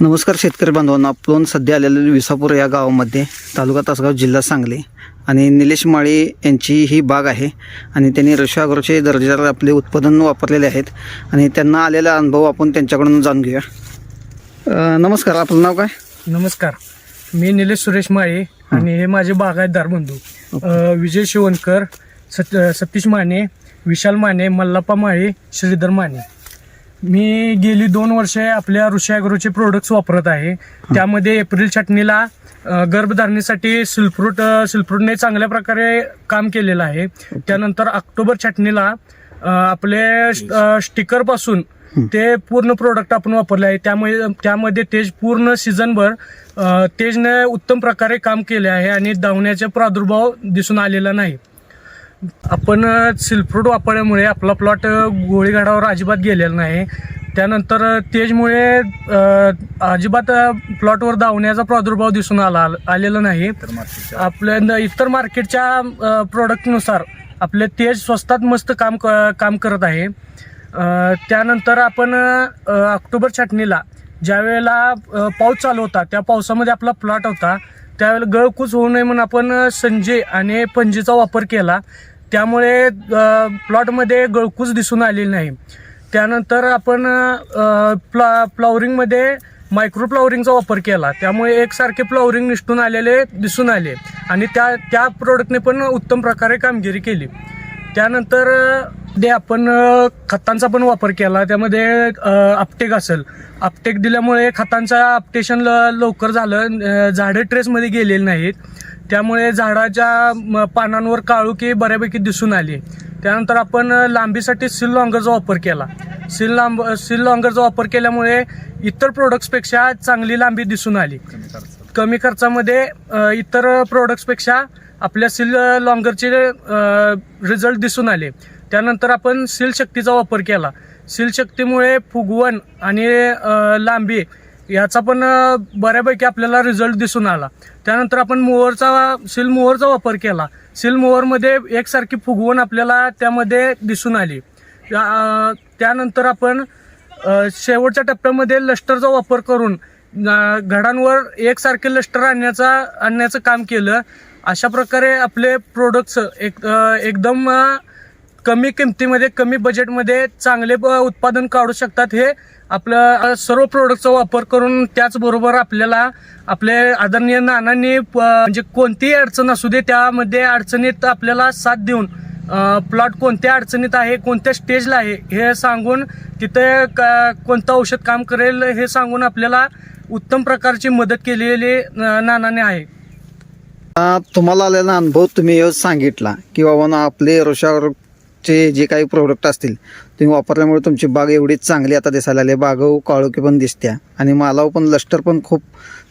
नमस्कार शेतकरी बांधवांना आपण सध्या आलेले विसापूर या गावामध्ये तालुका तासगाव जिल्हा सांगली. आणि निलेश माळी यांची ही बाग आहे. आणि त्यांनी रशा अग्रोचे दर्जेदार आपले उत्पादन वापरलेले आहेत. आणि त्यांना आलेला अनुभव आपण त्यांच्याकडून जाणून घेऊया. अ, नमस्कार आपलं नाव काय? नमस्कार. मी निलेश सुरेश माळे आणि हे माझे बागायतदार बंधू अ, विजय शिवणकर सत सतीश माने विशाल माने मल्लाप्पा माळे श्रीधर माने. मी गेली दोन वर्षे आपल्या ऋषी प्रोडक्ट्स वापरत आहे. त्यामध्ये एप्रिल छटणीला अ, गर्भधारणेसाठी सिल्फ्रूट सिल्फ्रूटने चांगल्या प्रकारे काम केलेलं आहे. त्यानंतर ऑक्टोबर छटणीला अ, आपले स्टिकरपासून ते पूर्ण प्रोडक्ट आपण वापरले आहे. त्यामुळे त्यामध्ये तेज पूर्ण सीझनभर तेजने उत्तम प्रकारे काम केले आहे आणि धावण्याचा प्रादुर्भाव दिसून आलेला नाही. आपण सिल्फ्रूट वापरल्यामुळे आपला प्लॉट गोळीगाडावर अजिबात गेलेला नाही. त्यानंतर तेजमुळे अजिबात प्लॉटवर धावण्याचा प्रादुर्भाव दिसून आला आलेला नाही. आपल्या इतर मार्केटच्या प्रोडक्टनुसार आपले तेज स्वस्तात मस्त काम क- काम करत आहे. त्यानंतर आपण ऑक्टोबर छाटणीला ज्या वेळेला पाऊस चालू होता त्या पावसामध्ये आपला प्लॉट होता. त्यावेळेला गळकूच होऊ नये म्हणून आपण संजय आणि पणजीचा वापर केला. त्यामुळे प्लॉटमध्ये गळकूच दिसून आलेली नाही. त्यानंतर आपण प्ला प्लॉवरिंगमध्ये मायक्रो फ्लॉवरिंगचा वापर केला. त्यामुळे एकसारखे प्लॉवरिंग निष्ठून आलेले दिसून आले. आणि त्या त्या प्रोडक्टने पण उत्तम प्रकारे कामगिरी केली. त्यानंतर अ, ते आपण खतांचा पण वापर केला. त्यामध्ये आपटेक असेल. आपटेक दिल्यामुळे खतांचा अपटेशन ल- लवकर झालं. झाडं ट्रेसमध्ये गेलेली नाहीत. त्यामुळे झाडाच्या पानांवर काळुकी बऱ्यापैकी दिसून आली. त्यानंतर आपण लांबीसाठी सिल लॉंगरचा वापर केला. सिल लांब सिल लॉंगरचा वापर केल्यामुळे इतर प्रोडक्ट्सपेक्षा चांगली लांबी दिसून आली. कमी खर्चामध्ये इतर प्रोडक्ट्सपेक्षा आपल्या सिल लॉंगरचे रिझल्ट दिसून आले. त्यानंतर आपण सील शक्तीचा वापर केला. सील शक्तीमुळे फुगवण आणि लांबी याचा पण बऱ्यापैकी आपल्याला रिझल्ट दिसून आला. त्यानंतर आपण मोवरचा सील मोवरचा वापर केला. सील मोवरमध्ये एकसारखी फुगवण आपल्याला त्यामध्ये दिसून आली. त्यानंतर आपण शेवटच्या टप्प्यामध्ये लष्टरचा वापर करून घडांवर एकसारखे लष्टर आणण्याचा आणण्याचं काम केलं. अशा प्रकारे आपले प्रोडक्ट्स एक एकदम कमी किमतीमध्ये कमी बजेटमध्ये चांगले ब- उत्पादन काढू शकतात हे आपलं सर्व प्रोडक्टचा वापर करून त्याचबरोबर आपल्याला आपले आदरणीय नानांनी प- म्हणजे कोणतीही अडचण असू दे त्यामध्ये अडचणीत आपल्याला साथ देऊन प्लॉट कोणत्या अडचणीत आहे कोणत्या स्टेजला आहे हे सांगून तिथे कोणतं औषध काम करेल हे सांगून आपल्याला उत्तम प्रकारची मदत केलेली नानाने आहे. तुम्हाला आलेला अनुभव तुम्ही सांगितला की बाबा ना आपले रोशावरचे जे काही प्रोडक्ट असतील तुम्ही वापरल्यामुळे तुमची बाग एवढी चांगली आता दिसायला आली बागाऊ काळोखी पण दिसत्या. आणि मालाव पण लष्टर पण खूप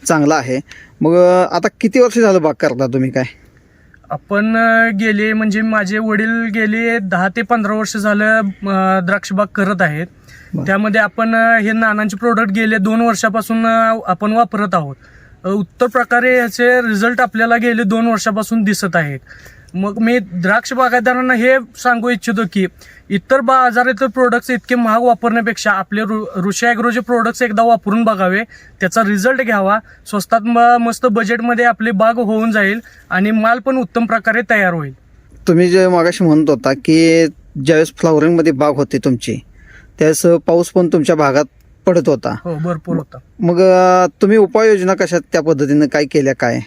चांगला आहे. मग आता किती वर्ष झालं बाग करता तुम्ही काय? आपण गेले म्हणजे माझे वडील गेले दहा ते पंधरा वर्ष झालं द्राक्षबाग करत आहेत. त्यामध्ये आपण हे नानांचे प्रोडक्ट गेले दोन वर्षापासून आपण वापरत आहोत. उत्तर प्रकारे याचे रिझल्ट आपल्याला गेले दोन वर्षापासून दिसत आहेत. मग मी द्राक्ष बागायतदारांना हे सांगू इच्छितो की इतर बाजारातील प्रोडक्ट्स इतके महाग वापरण्यापेक्षा आपले ऋ- ऋषी ॲग्रोचे प्रोडक्ट्स एकदा वापरून बघावे त्याचा रिझल्ट घ्यावा स्वस्तात मस्त बजेटमध्ये आपली बाग होऊन जाईल आणि माल पण उत्तम प्रकारे तयार होईल. तुम्ही जे मागाशी म्हणत होता की ज्यावेळेस फ्लॉवरिंगमध्ये बाग होती तुमची त्यावेळेस पाऊस पण तुमच्या भागात पडत होता. हो भरपूर होता. मग तुम्ही उपाययोजना कशा त्या पद्धतीनं? काय केल्या काय?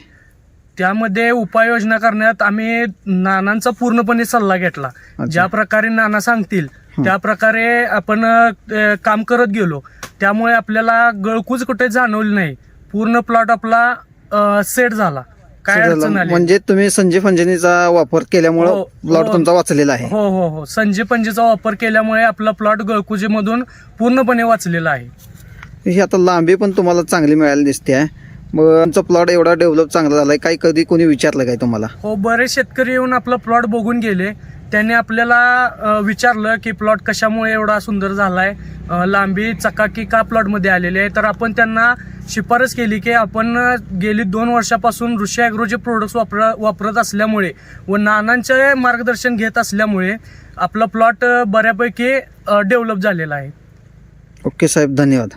त्यामध्ये उपाययोजना करण्यात आम्ही नानांचा पूर्णपणे सल्ला घेतला. ज्या प्रकारे नाना सांगतील त्या प्रकारे आपण अ, काम करत गेलो. त्यामुळे आपल्याला गळकूच कुठे जाणवली नाही. पूर्ण प्लॉट आपला सेट झाला. काय अडचण आली? म्हणजे तुम्ही संजय फंजनीचा वापर केल्यामुळं हो, प्लॉट हो. तुमचा वाचलेला आहे. हो हो हो. संजय पंजेचा वापर केल्यामुळे आपला प्लॉट गळकुजीमधून पूर्णपणे वाचलेला आहे. ही आता लांबी पण तुम्हाला चांगली मिळायला दिसते आहे. मग तुमचा प्लॉट एवढा डेव्हलप चांगला झालाय. काही कधी कोणी विचारलं काय तुम्हाला? हो बरेच शेतकरी येऊन आपला प्लॉट बघून गेले. त्यांनी आपल्याला अ, विचारलं की प्लॉट कशामुळे एवढा सुंदर झालाय? अ, लांबी चकाकी का प्लॉटमध्ये आलेली आहे? तर आपण त्यांना शिफारस केली की आपण अ, गेली दोन वर्षापासून ऋषी ॲग्रोचे प्रोडक्ट्स वापर वापरत असल्यामुळे व नानांचे मार्गदर्शन घेत असल्यामुळे आपला प्लॉट बऱ्यापैकी डेव्हलप झालेला आहे. ओके साहेब धन्यवाद.